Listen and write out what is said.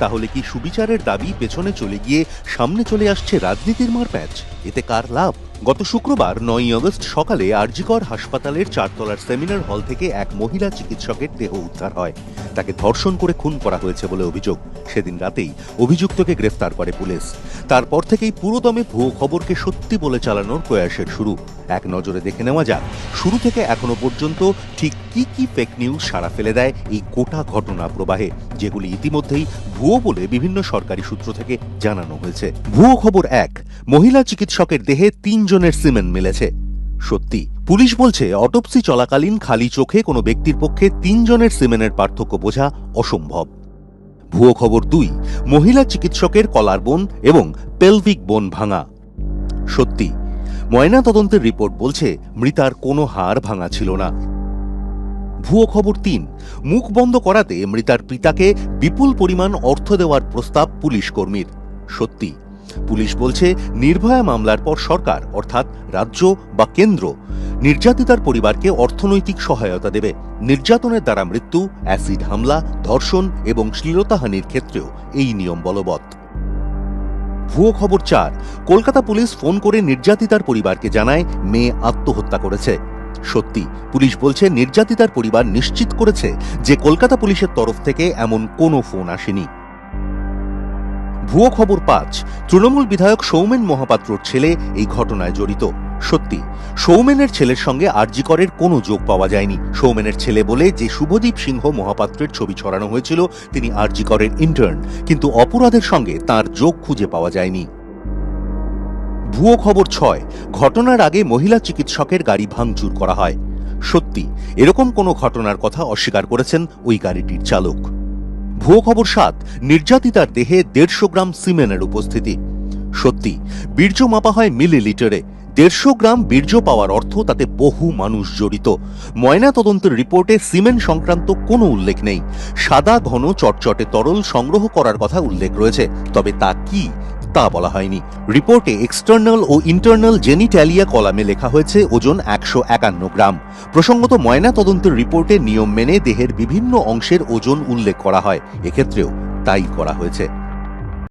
তাহলে কি সুবিচারের দাবি পেছনে চলে গিয়ে সামনে চলে আসছে রাজনীতির মারপ্যাচ? এতে কার লাভ? গত শুক্রবার নয়ই আগস্ট সকালে আরজিকর হাসপাতালের চারতলার সেমিনার হল থেকে এক মহিলা চিকিৎসকের দেহ উদ্ধার হয়। তাকে ধর্ষণ করে খুন করা হয়েছে বলে অভিযোগ। সেদিন রাতেই অভিযুক্তকে গ্রেফতার করে পুলিশ। তারপর থেকেই পুরোদমে ভুয়ো খবরকে সত্যি বলে চালানোর প্রয়াসের শুরু। এক নজরে দেখে নেওয়া যাক, শুরু থেকে এখনও পর্যন্ত ঠিক কি কি ফেক নিউজ সারা ফেলে দেয় এই গোটা ঘটনা প্রবাহে, যেগুলি ইতিমধ্যেই ভুয়ো বলে বিভিন্ন সরকারি সূত্র থেকে জানানো হয়েছে। ভুয়ো খবর এক মহিলা চিকিৎসকের দেহে তিনজনের সিমেন মিলেছে। সত্যি, পুলিশ বলছে অটোপসি চলাকালীন খালি চোখে কোনো ব্যক্তির পক্ষে তিনজনের সিমেনের পার্থক্য বোঝা অসম্ভব। ভুয়ো খবর দুই, মহিলা চিকিৎসকের কলার বোন এবং পেলভিক বোন ভাঙা। সত্যি, ময়না তদন্তের রিপোর্ট বলছে মৃতার কোনো হাড় ভাঙা ছিল না। ভুয়ো খবর তিন, মুখ বন্ধ করাতে মৃতার পিতাকে বিপুল পরিমাণ অর্থ দেওয়ার প্রস্তাব পুলিশ কর্মীর। সত্যি পুলিশ বলছে, নির্ভয়া মামলার পর সরকার, অর্থাৎ রাজ্য বা কেন্দ্র, নির্যাতিতার পরিবারকে অর্থনৈতিক সহায়তা দেবে। নির্যাতনের দ্বারা মৃত্যু, অ্যাসিড হামলা, ধর্ষণ এবং শ্লীলতাহানির ক্ষেত্রেও এই নিয়ম বলবৎ। ভুয়ো খবর চার, কলকাতা পুলিশ ফোন করে নির্যাতিতার পরিবারকে জানায়, মেয়ে আত্মহত্যা করেছে। সত্যি, পুলিশ বলছে, নির্যাতিতার পরিবার নিশ্চিত করেছে যে কলকাতা পুলিশের তরফ থেকে এমন কোনো ফোন আসেনি। ভুয়ো খবর পাঁচ, তৃণমূল বিধায়ক সৌমেন মহাপাত্রর ছেলে এই ঘটনায় জড়িত। সত্যি, সৌমেনের ছেলের সঙ্গে আরজিকরের কোনো যোগ পাওয়া যায়নি। সৌমেনের ছেলে বলে যে শুভদীপ সিংহ মহাপাত্রের ছবি ছড়ানো হয়েছিল, তিনি আরজিকরের ইন্টার্ন কিন্তু অপরাধের সঙ্গে তার যোগ খুঁজে পাওয়া যায়নি। ভুয়ো খবর ছয়, ঘটনার আগে মহিলা চিকিৎসকের গাড়ি ভাঙচুর করা হয়। সত্যি, এরকম কোনো ঘটনার কথা অস্বীকার করেছেন ওই গাড়িটির চালক। ভুয়ো খবর সাত, নির্যাতিতার দেহে দেড়শো গ্রাম সিমেনের উপস্থিতি। সত্যি, বীর্য মাপা হয় মিলিলিটারে। দেড়শো গ্রাম বীর্য পাওয়ার অর্থ তাতে বহু মানুষ জড়িত। ময়না তদন্তের রিপোর্টে সিমেন্ট সংক্রান্ত কোনো উল্লেখ নেই। সাদা, ঘন, চটচটে তরল সংগ্রহ করার কথা উল্লেখ রয়েছে। তবে তা কি? তা বলা হয়নি। রিপোর্টে এক্সটার্নাল ও ইন্টারনাল জেনিট্যালিয়া কলামে লেখা হয়েছে ওজন একশো একান্ন গ্রাম। প্রসঙ্গত ময়না তদন্তের রিপোর্টে নিয়ম মেনে দেহের বিভিন্ন অংশের ওজন উল্লেখ করা হয়। এক্ষেত্রেও তাই করা হয়েছে।